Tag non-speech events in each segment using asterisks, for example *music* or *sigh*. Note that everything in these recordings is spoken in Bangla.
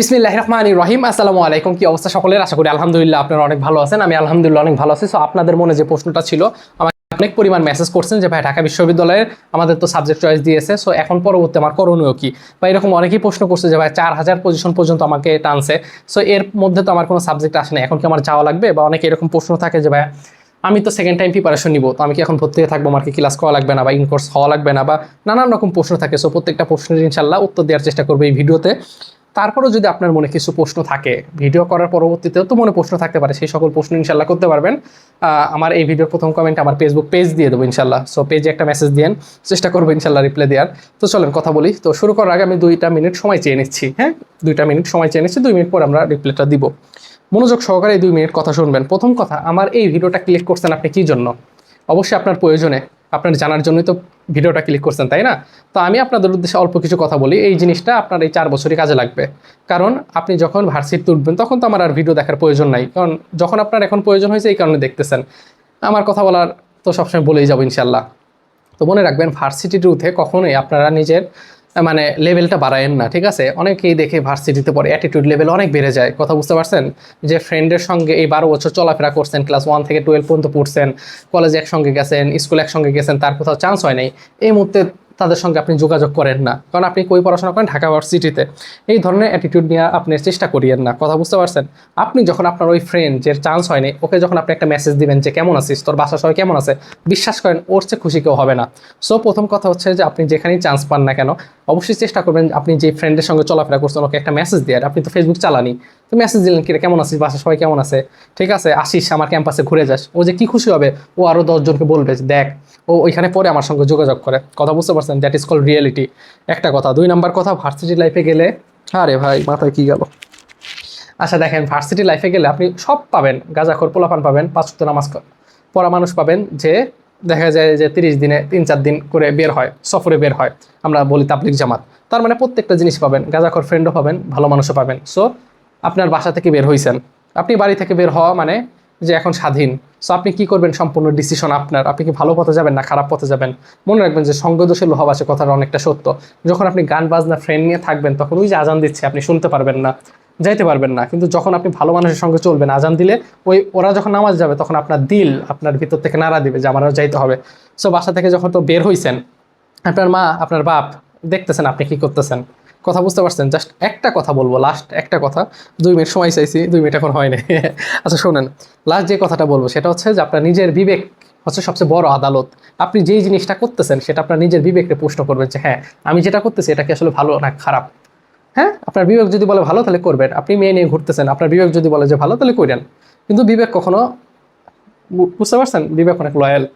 বিসমিল্লাহ রহমান রহিম। আসসালামু আলাইকুম। কি অবস্থা সকলের? আশা করি আলহামদুলিল্লাহ আপনারা অনেক ভালো আছেন। আমি আলহামদুলিল্লাহ অনেক ভালো আছি। সো আপনাদের মনে যে প্রশ্নটা ছিল, আমাকে অনেক পরিমাণ মেসেজ করছেন যে, ভাই, ঢাকা বিশ্ববিদ্যালয়ের আমাদের তো সাবজেক্ট চয়েস দিয়েছে। সো এখন পরবর্তী আমার করণীয় কি? বা এরকম অনেকেই প্রশ্ন করছে যে, ভাই, চার হাজার পজিশন পর্যন্ত আমাকে টানছে সো এর মধ্যে তো আমার কোনো সাবজেক্ট আসে না এখন কি আমার যাওয়া লাগবে? বা অনেকে এরকম প্রশ্ন থাকে যে, ভাই, আমি তো সেকেন্ড টাইম প্রিপারেশন নিব। তো আমি কি এখন ভর্তি হয়ে থাকব? আমার কি ক্লাস করা লাগবে না বা ইনকোর্স হওয়া লাগবে না? বা নানান রকম প্রশ্ন থাকে। সো প্রত্যেকটা প্রশ্নের ইনশাল্লাহ উত্তর দেওয়ার চেষ্টা করব এই ভিডিওতে। তারপরেও যদি আপনার মনে কিছু প্রশ্ন থাকে, ভিডিও করার পরবর্তীতেও তো মনে প্রশ্ন থাকতে পারে, সেই সকল প্রশ্ন ইনশাল্লাহ করতে পারবেন। আমার এই ভিডিওর প্রথম কমেন্ট আমার ফেসবুক পেজ দিয়ে দেবো ইনশাল্লাহ। সো পেজে একটা মেসেজ দিয়েন, চেষ্টা করব ইনশাল্লাহ রিপ্লাই দেওয়ার। তো চলেন কথা বলি। তো শুরু করার আগে আমি দুইটা মিনিট সময় চেয়ে নিচ্ছি হ্যাঁ? দুইটা মিনিট সময় চেয়ে নিচ্ছি, দুই মিনিট পর আমরা রিপ্লাইটা দিব। মনোযোগ সহকারে দুই মিনিট কথা শুনবেন। প্রথম কথা, আমার এই ভিডিওটা ক্লিক করছেন আপনি কি জন্য? অবশ্যই আপনার প্রয়োজনে। আপনার জানার জন্যই তো ভিডিওটা ক্লিক করছেন, তাই না? তো আমি আপনাদের উদ্দেশ্যে অল্প কিছু কথা বলি। এই জিনিসটা আপনার এই চার বছরই কাজে লাগবে। কারণ আপনি যখন ভার্সিটি উঠবেন তখন তো আমার আর ভিডিও দেখার প্রয়োজন নাই। কারণ যখন আপনার এখন প্রয়োজন হয়েছে, এই কারণে দেখতেছেন। আমার কথা বলার তো সবসময় বলেই যাব ইনশাল্লাহ তো মনে রাখবেন ভার্সিটির উঠে কখনোই আপনারা নিজের মানে লেভেলটা বাড়ায়েন না, ঠিক আছে? অনেকেই দেখে ভার্সিটিতে পরে অ্যাটিটিউড লেভেল অনেক বেড়ে যায়। কথা বুঝতে পারছেন? যে ফ্রেন্ডের সঙ্গে এই বারো বছর চলাফেরা করছেন ক্লাস ওয়ান থেকে টুয়েলভ পর্যন্ত পড়ছেন কলেজে একসঙ্গে গেছেন স্কুল একসঙ্গে গেছেন, তার কোথাও চান্স হয় নাই। এই মুহূর্তে তাদের সঙ্গে আপনি যোগাযোগ করেন না। কারণ আপনি কই পড়াশোনা করেন? ঢাকা ভার্সিটিতে। এই ধরনের অ্যাটিটিউড নিয়ে আপনি চেষ্টা করিয়েন না। কথা বুঝতে পারছেন? আপনি যখন আপনার ওই ফ্রেন্ড যে চান্স হয়নি, ওকে যখন আপনি একটা মেসেজ দিবেন যে, কেমন আছিস? তোর বাসা সবাই কেমন আছে? বিশ্বাস করেন, ওর চেয়ে খুশি কেউ হবে না। সো প্রথম কথা হচ্ছে যে, আপনি যেখানেই চান্স পান না কেন, অবশ্যই চেষ্টা করবেন আপনি যে ফ্রেন্ডের সঙ্গে চলাফেরা করছেন, ওকে একটা মেসেজ দেওয়ার আপনি তো ফেসবুক চালানি তো মেসেজ দিলেন কিরে, কেমন আছিস? বাসা সবাই কেমন আছে? ঠিক আছে, আসিস, আমার ক্যাম্পাসে ঘুরে যাস। ও যে কি খুশি হবে, ও আরও দশজনকে বলবে যে, দেখ, ও ওইখানে পরে আমার সঙ্গে যোগাযোগ করে। কথা বুঝতে পারছেন? দ্যাট ইজ কল রিয়েলিটি একটা কথা, দুই নাম্বার কথা ভার্সিটি লাইফে গেলে, আরে ভাই, মাথায় কি গেল? আচ্ছা দেখেন ভার্সিটি লাইফে গেলে আপনি সব পাবেন। গাঁজাখোর, পোলাপান পাবেন, পাঁচ নামাজ পড়া। মানুষ পাবেন যে, দেখা যায় যে তিরিশ দিনে তিন চার দিন করে বের হয়, সফরে বের হয়। আমরা বলি তাবলিক জামাত। তার মানে প্রত্যেকটা জিনিস পাবেন। গাঁজাখোর ফ্রেন্ডও পাবেন, ভালো মানুষও পাবেন। সো আপনার বাসা থেকে বের হয়েছেন আপনি বাড়ি থেকে বের হওয়া মানে যে এখন স্বাধীন। সো আপনি কি করবেন? সম্পূর্ণ ডিসিশন আপনার। আপনি কি ভালো পথে যাবেন না খারাপ পথে যাবেন? মনে রাখবেন যে সঙ্গদোষের লোহাবাসে কথাটা অনেকটা সত্য। যখন আপনি গান বাজনা ফ্রেন্ড নিয়ে থাকবেন, তখন ওই যে আজান দিচ্ছে, আপনি শুনতে পারবেন না, যাইতে পারবেন না। কিন্তু যখন আপনি ভালো মানুষের সঙ্গে চলবেন, আজান দিলে ওই ওরা যখন নামাজ যাবে, তখন আপনার দিল আপনার ভিতর থেকে নাড়া দিবে যে আমারও যাইতে হবে। সো বাসা থেকে যখন তো বের হইছেন, আপনার মা, আপনার বাপ দেখতেছেন আপনি কি করতেছেন? কথা বুঝতে পারছেন? জাস্ট একটা কথা বলব লাস্ট একটা কথা। দুই মিনিট সময় চাইছি, দুই মিনিট এখন হয়নি। *laughs* আচ্ছা শোনেন লাস্ট যে কথাটা বলব, সেটা হচ্ছে যে আপনার নিজের বিবেক হচ্ছে সবচেয়ে বড় আদালত। আপনি যেই জিনিসটা করতেছেন, সেটা আপনার নিজের বিবেককে প্রশ্ন করবেন যে হ্যাঁ আমি যেটা করতেছি, এটা কি আসলে ভালো না খারাপ? হ্যাঁ? আপনার বিবেক যদি বলে ভালো, তাহলে করবেন। আপনি মেয়ে নিয়ে ঘুরতেছেন, আপনার বিবেক যদি বলে যে ভালো, তাহলে করেন কিন্তু বিবেক কখনো বুঝতে পারছেন? বিবেক অনেক লয়াল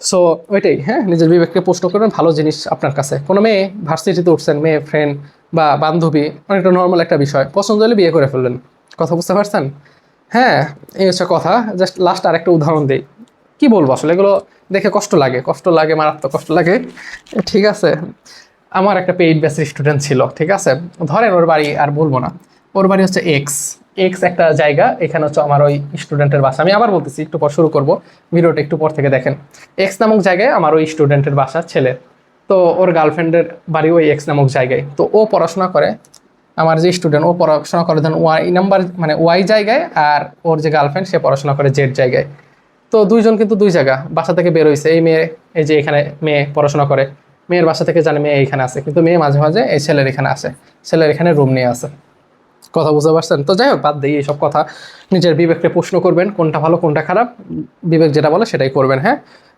সো ওইটাই হ্যাঁ? নিজের বিবেককে প্রশ্ন করবেন, ভালো জিনিস আপনার কাছে। কোনো মেয়ে ভার্সিটিতে উঠছেন, মেয়ে ফ্রেন্ড বা বান্ধবী, অনেকটা নর্মাল একটা বিষয়। পছন্দ হলে বিয়ে করে ফেললেন কথা বুঝতে পারছেন? হ্যাঁ এই হচ্ছে কথা। জাস্ট লাস্ট আর একটা উদাহরণ দিই। কি বলব আসলে? এগুলো দেখে কষ্ট লাগে। কষ্ট লাগে, মারাত্মক কষ্ট লাগে। ঠিক আছে। আমার একটা পেইড ব্যাচের স্টুডেন্ট ছিল, ঠিক আছে? ধরেন ওর বাড়ি, আর বলব না। ওর বাড়ি হচ্ছে এক্স এক্স একটা জায়গা, এখানে হচ্ছে আমার ওই স্টুডেন্টের বাসা। আমি আবার বলতেছি, একটু পর শুরু করব। ভিডিওটা একটু পর থেকে দেখেন। এক্স নামক জায়গায় আমার ওই স্টুডেন্টের বাসা ছেলে। তো ওর গার্লফ্রেন্ডের বাড়ি ওই এক্স নামক জায়গায়। তো ও পড়াশোনা করে। আমার যে স্টুডেন্ট ও পড়াশোনা করে ধরেন ওয়াই নাম্বার মানে ওয়াই জায়গায় আর ওর যে গার্লফ্রেন্ড সে পড়াশোনা করে জেড জায়গায়। তো দুইজন কিন্তু দুই জায়গা। বাসা থেকে বের হয়েছে এই মেয়ে, এই যে এখানে মেয়ে পড়াশোনা করে। মেয়ের বাসা থেকে জানে মেয়ে এখানে আছে। কিন্তু মেয়ে মাঝে মাঝে এই ছেলের এখানে আসে। ছেলের এখানে রুম নিয়ে আসে। কথা বুঝতে পারছেন? তো যাই হোক, বাদ দিই এইসব কথা। নিজের বিবেককে প্রশ্ন করবেন, কোনটা ভালো, কোনটা খারাপ। বিবেক যেটা বলে সেটাই করবেন হ্যাঁ?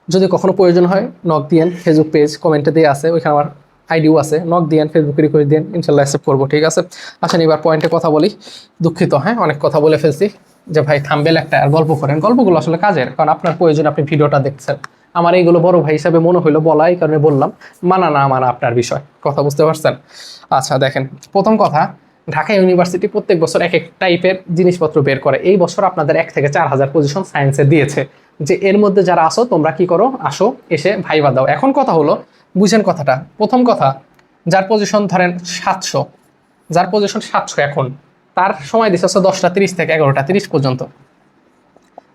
যদি কখনো প্রয়োজন হয় নক দিয়েন ফেসবুক পেজ কমেন্টে দিয়ে আছে। ওইখানে আমার আইডিও আছে। নক দিয়েন ফেসবুকে রিকোয়েস্ট দিন ইনশাল্লাহ অ্যাকসেপ্ট করব, ঠিক আছে? আসেন এবার পয়েন্টে কথা বলি। দুঃখিত হ্যাঁ? অনেক কথা বলে ফেলছি। যে ভাই থাম্বেল একটা, আর গল্প করেন। গল্পগুলো আসলে কাজের, কারণ আপনার প্রয়োজন আপনি ভিডিওটা দেখছেন। আমার এইগুলো বড় ভাই হিসাবে মনে হইল বলা, এই কারণে বললাম, মানা না মানা আপনার বিষয়। কথা বুঝতে পারছেন? আচ্ছা দেখেন, প্রথম কথা ঢাকা ইউনিভার্সিটি প্রত্যেক বছর এক এক টাইপের জিনিসপত্র বের করে। এই বছর আপনাদের এক থেকে চার হাজার পজিশন সায়েন্সে দিয়েছে। যে এর মধ্যে যারা আসো তোমরা কি করো? আসো, এসে ভাইবা দাও। এখন কথা হলো, বুঝেন কথাটা। প্রথম কথা, যার পজিশন ধরেন সাতশো, যার পজিশন সাতশো এখন, তার সময় দিচ্ছে হচ্ছে দশটা তিরিশ থেকে এগারোটা তিরিশ পর্যন্ত।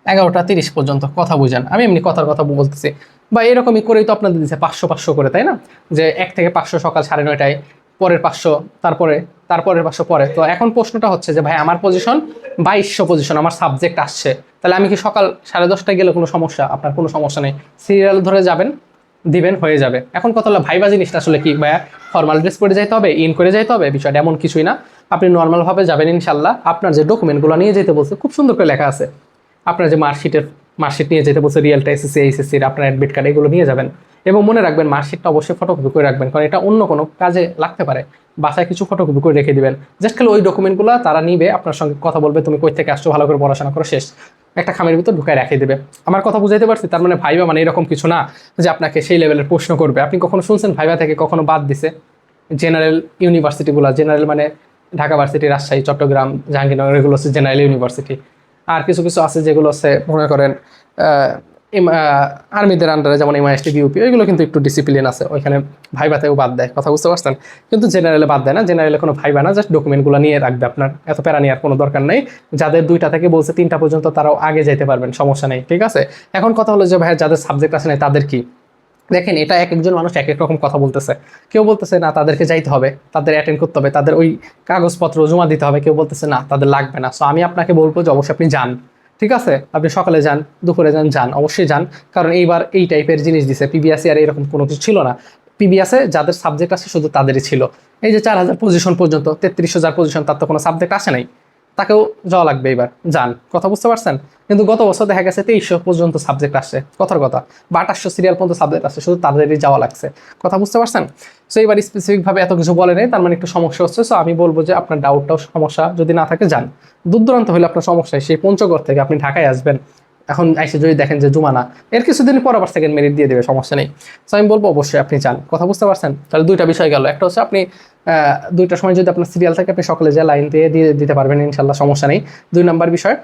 এগারোটা তিরিশ পর্যন্ত, কথা বুঝেন। আমি এমনি কথার কথা বলতেছি। বা এরকমই করেই তো আপনাদের দিচ্ছে পাঁচশো পাঁচশো করে, তাই না? যে এক থেকে পাঁচশো সকাল সাড়ে নয়টায় পরের পাঁচশো, তারপরে, তারপরের পাঁচশো পরে। তো এখন প্রশ্নটা হচ্ছে যে, ভাই, আমার পজিশন বাইশশো পজিশন আমার সাবজেক্ট আসছে। তাহলে আমি কি সকাল সাড়ে দশটায় গেলে কোনো সমস্যা? আপনার কোনো সমস্যা নেই। সিরিয়াল ধরে যাবেন, দিবেন, হয়ে যাবে। এখন কথা হলো, ভাইবা জিনিসটা আসলে কি? ভাইয়া ফর্মাল ড্রেস পরে যাইতে হবে ইন করে যাইতে হবে, বিষয়টা এমন কিছুই না। আপনি নর্মালভাবে যাবেন, ইনশাল্লাহ। আপনার যে ডকুমেন্টগুলো নিয়ে যেতে বলছে, খুব সুন্দর করে লেখা আছে। আপনার যে মার্কশিটের মার্কশিট নিয়ে যেতে বলছে রিয়েলটা এসএসসি এইচএসসির আপনার অ্যাডমিট কার্ড এগুলো নিয়ে যাবেন। এবং মনে রাখবেন মার্কশিটটা অবশ্যই ফটোকপি করে রাখবেন, কারণ এটা অন্য কোনো কাজে লাগতে পারে। বাসায় কিছু ফটোকপি করে রেখে দিবেন। জাস্ট খালি ওই ডকুমেন্টগুলো তারা নিবে, আপনার সঙ্গে কথা বলবে, তুমি কই থেকে আসছো, ভালো করে পড়াশোনা করো, শেষ। একটা খামের ভিতর ঢুকায় রেখে দেবে। আমার কথা বুঝাইতে পারছি, তার মানে ভাইবা মানে এরকম কিছু না, যে আপনাকে সেই লেভেলের প্রশ্ন করবে। আপনি কখনো শুনছেন ভাইবা থেকে কখনো বাদ দিছে? জেনারেল ইউনিভার্সিটিগুলো জেনারেল মানে ঢাকা ভার্সিটি, রাজশাহী, চট্টগ্রাম, জাহাঙ্গীরনগর, এগুলো হচ্ছে জেনারেল ইউনিভার্সিটি আর কিছু কিছু আছে যেগুলো হচ্ছে, মনে করেন আর্মিদের আন্ডারে যেমন এমআইএসটি বিউপি ওইগুলো কিন্তু একটু ডিসিপ্লিন আছে। ওইখানে ভাইবাতেও বাদ দেয়, কথা বুঝতে পারছেন? কিন্তু জেনারেলে বাদ দেয় না জেনারেলে কোনো ভাইবা না জাস্ট ডকুমেন্টগুলো নিয়ে রাখবে আপনার। এত প্যারা নেওয়ার কোনো দরকার নেই। যাদের দুইটা থেকে বলছে তিনটা পর্যন্ত তারাও আগে যেতে পারবেন, সমস্যা নেই, ঠিক আছে? এখন কথা হলো যে ভাই যাদের সাবজেক্ট আছে নাই, তাদের কি? দেখেন, এটা এক একজন মানুষ এক এক রকম কথা বলতেছে। কেউ বলতেছে, না, তাদেরকে যাইতে হবে, তাদের অ্যাটেন্ড করতে হবে, তাদের ওই কাগজপত্র জমা দিতে হবে। কেউ বলতেছে, না, তাদের লাগবে না। সো আমি আপনাকে বলব যে, অবশ্যই আপনি যান, ঠিক আছে? আপনি সকালে যান, দুপুরে যান যান, অবশ্যই যান। কারণ এইবার এই টাইপের জিনিস দিছে পিবিএসসি আর এরকম কোনো কিছু ছিল না। পিবিএসে যাদের সাবজেক্ট আছে, শুধু তাদেরই ছিল। এই যে, চার হাজার পজিশন পর্যন্ত, তেত্রিশ হাজার পজিশন তার তো কোনো সাবজেক্ট আসে নাই। তাকেও যাওয়া লাগবে এবার। যান, কথা বুঝতে পারছেন? কিন্তু গত বছর দেখা গেছে তেইশশো পর্যন্ত সাবজেক্ট আসছে, কথার কথা। বা আঠাশশো সিরিয়াল পর্যন্ত সাবজেক্ট আসছে, শুধু তাদেরই যাওয়া লাগছে। কথা বুঝতে পারছেন? সো এবার স্পেসিফিকভাবে এত কিছু বলে নেই, তার মানে একটু সমস্যা হচ্ছে। সো আমি বলব যে আপনার ডাউটটাও সমস্যা যদি না থাকে, যান। দূর দূরান্ত হলে আপনার সমস্যা সেই পঞ্চগড় থেকে আপনি ঢাকায় আসবেন। এখন এসে যদি দেখেন যে জুমানা, এর কিছুদিন পর আবার সেকেন্ড মেরিট দিয়ে দেবে, সমস্যা নেই। সো আমি বলব অবশ্যই আপনি যান। কথা বুঝতে পারছেন? তাহলে দুইটা বিষয় গেল। একটা হচ্ছে আপনি দুইটার সময় যদি আপনার সিরিয়াল থাকে, আপনি সকালে যে লাইন দিয়ে দিয়ে দিতে পারবেন, ইনশাল্লাহ সমস্যা নেই। দুই নাম্বার বিষয়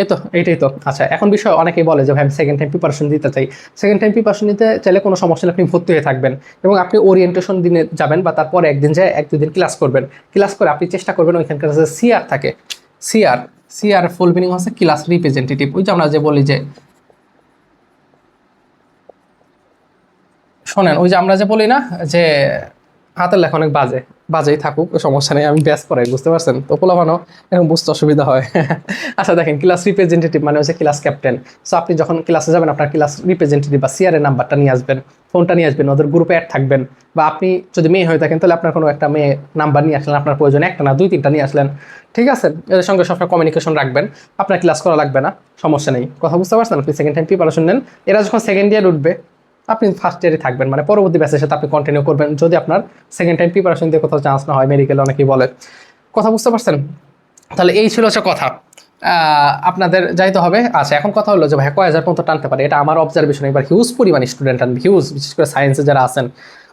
এই তো, এইটাই তো। আচ্ছা এখন বিষয় অনেকেই বলে যে ভাই, আমি সেকেন্ড টাইম প্রিপারেশন দিতে চাই। সেকেন্ড টাইম প্রিপারেশন নিতে চাইলে কোনো সমস্যা আপনি ভর্তি হয়ে থাকবেন। এবং আপনি ওরিয়েন্টেশন দিনে যাবেন বা তারপরে একদিন যায়, এক দুদিন ক্লাস করবেন। ক্লাস করে আপনি চেষ্টা করবেন ওইখানকার যে সিআর থাকে। সিআর সিআর ফুল মিনিং হচ্ছে ক্লাস রিপ্রেজেন্টেটিভ ওই যে আমরা যে বলি যে শোনেন, ওই যে আমরা যে বলি না, যে হাতের লেখা অনেক বাজে, বাজেই থাকুক সমস্যা নেই, আমি ব্যাস করাই বুঝতে পারছেন? তো পোলাপানো এরকম বুঝতে অসুবিধা হয়। *laughs* আচ্ছা দেখেন ক্লাস রিপ্রেজেন্টেটিভ মানে হচ্ছে ক্লাস ক্যাপ্টেন সো আপনি যখন ক্লাসে যাবেন, আপনার ক্লাস রিপ্রেজেন্টেটিভ বা সিআর এর নাম্বারটা নিয়ে আসবেন ফোনটা নিয়ে আসবেন, ওদের গ্রুপে অ্যাড থাকবেন। বা আপনি যদি মেয়ে হয়ে থাকেন, তাহলে আপনার কোনো একটা মেয়ে নাম্বার নিয়ে আসলেন, আপনার প্রয়োজন একটা না দুই তিনটা নিয়ে আসলেন। ঠিক আছে? এদের সঙ্গে সবসময় কমিউনিকেশন রাখবেন, আপনার ক্লাস করা লাগবে না, সমস্যা নেই। কথা বুঝতে পারছেন? আপনি সেকেন্ড টাইম প্রিপারেশন নেন। এরা যখন সেকেন্ড ইয়ার উঠবে আপনি ফার্স্ট ইয়ারে থাকবেন মানে পরবর্তী ব্যাচের সাথে আপনি কন্টিনিউ করবেন। যদি আপনার সেকেন্ড টাইম প্রিপারেশন দিয়ে কোথাও চান্স না হয় মেডিকেল অনেকেই বলে। কথা বুঝতে পারছেন? তাহলে এই ছিল হচ্ছে কথা। আপনাদের যাইতে হবে। আচ্ছা এখন কথা হলো যে ভাই, কয় হাজার পর্যন্ত টানতে পারে? এটা আমার অবজারভেশন এবার হিউজ পরিমাণ স্টুডেন্ট আনবে হিউজ বিশেষ করে সায়েন্সে যারা আছেন।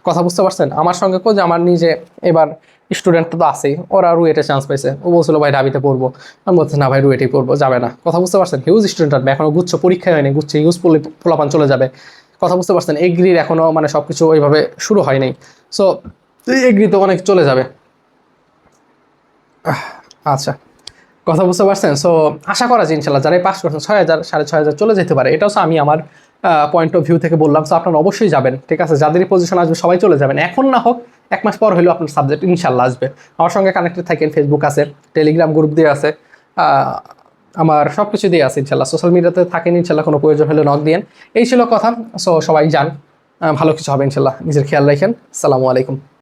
কথা বুঝতে পারছেন? আমার সঙ্গে কো যে আমার নিজে এবার স্টুডেন্ট তো আছেই। ওরা রুয়েটে চান্স পাইছে। ও বলছিল, ভাই ডাবিতে পড়ব। আমি বলছি, না ভাই, রুয়েটেই পড়ব, যাবে না। কথা বুঝতে পারছেন? হিউজ স্টুডেন্ট আনবে। এখনও গুচ্ছ পরীক্ষায় হয়নি, গুচ্ছে হিউজ পোলাপান চলে যাবে। কথা বুঝতে পারছেন, এগ্রির এখনও মানে সব কিছু ওইভাবে শুরু হয়নি সো এগ্রি তো অনেক চলে যাবে। আচ্ছা কথা বুঝতে পারছেন? সো আশা করা যায় ইনশাল্লাহ, যারা পাস করছেন ছয় হাজার, সাড়ে ছয় হাজার চলে যেতে পারে এটা হচ্ছে আমি আমার পয়েন্ট অফ ভিউ থেকে বললাম। সো আপনারা অবশ্যই যাবেন, ঠিক আছে? যাদেরই পজিশন আসবে, সবাই চলে যাবেন। এখন না হোক, এক মাস পর হলেও আপনার সাবজেক্ট ইনশাল্লাহ আসবে। আমার সঙ্গে কানেক্টেড থাকেন ফেসবুক আছে টেলিগ্রাম গ্রুপ দিয়ে আছে। আমার সব কিছু দিয়ে আছে, ইনশাল্লাহ। সোশ্যাল মিডিয়াতে থাকেন, ইনশাল্লাহ, কোনো প্রয়োজন হলে নক দিয়েন। এই ছিল কথা সো সবাই যান। ভালো কিছু হবে, ইনশাল্লাহ। নিজের খেয়াল রাখেন। সালামু আলাইকুম।